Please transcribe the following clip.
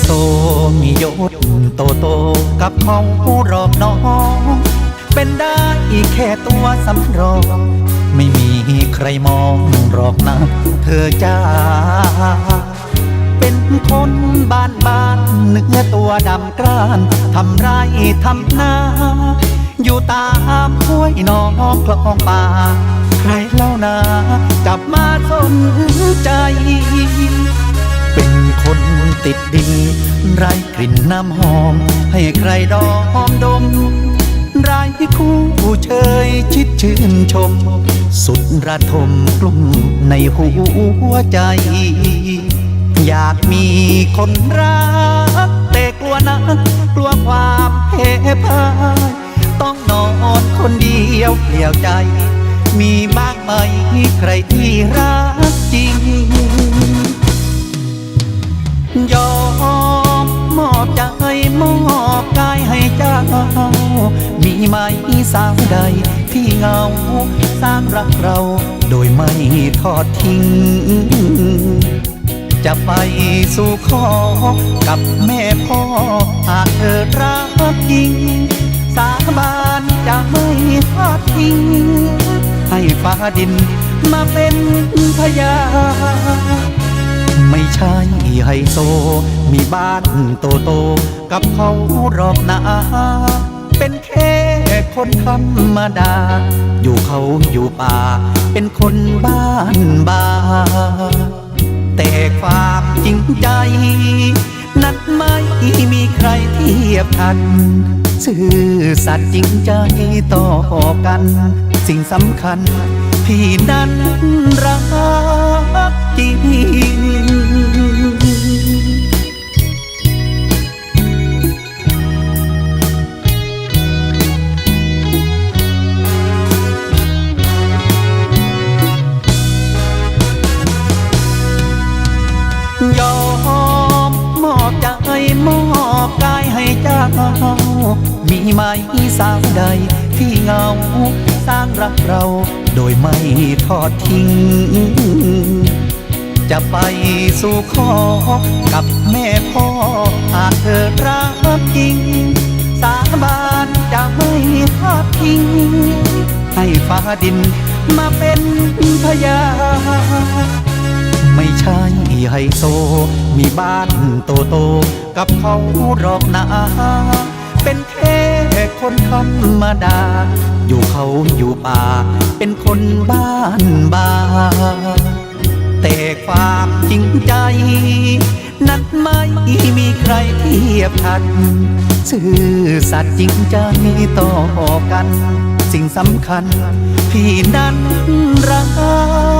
โซมียศโตโตกับเขารอบน้อง เป็นได้แค่ตัวสำรอง ไม่มีใครมองหรอกนะเธอจ้า เป็นคนบ้านบ้านเนื้อตัวดำกร้านทำไรทำนาอยู่ตามห้วยหนองคลองป่า ใครเล่านาจับมาสนใจ ติดดิน ไร้กลิ่นน้ำหอม ให้ใครดอมดม ไร้คู่เชยชิดชื่นชม สุดระทมกลุ่มในหัวใจ อยากมีคนรักแต่กลัวนักกลัวความเพพ่ายต้องนอนคนเดียวเปลี่ยวใจ มีบ้างไหมใครที่รักจริง ยอมมอบใจมอบกายให้เจ้า มีไหมสาวใดที่เงาสร้างรักเราโดยไม่ทอดทิ้ง จะไปสู่ขอกับแม่พ่อ หากเธอรักจริง สาบานจะไม่ทอดทิ้ง ให้ฟ้าดินมาเป็นพยาน ไม่ใช่ไฮโซ มีบ้านโตโต กับเขารอบหนา เป็นแค่คนธรรมดา อยู่เขาอยู่ป่า เป็นคนบ้านบา แต่ความจริงใจ นั้นไม่มีใครเทียบทันซื่อสัตย์จริงใจต่อกัน สิ่งสำคัญพี่นั้นรัก จริงยอมมอบใจมอบกายให้เจ้า มีไหมสาวใดที่เงาสร้างรักเรา โดยไม่ทอดทิ้ง จะไปสู่ขอกับแม่พ่อหากเธอรักจริง สาบานจะไม่ทอดทิ้ง ให้ฟ้าดินมาเป็นพยานไม่ใช่ไฮโซ มีบ้านโตโตกับเขาหรอกนะ เป็นแค่ คนธรรมดา อยู่เขาอยู่ป่า เป็นคนบ้านบาแต่ความจริงใจ นั้นไม่มีใครเทียบทันซื่อสัตย์จริงใจต่อกัน สิ่งสำคัญพี่นั้นรัก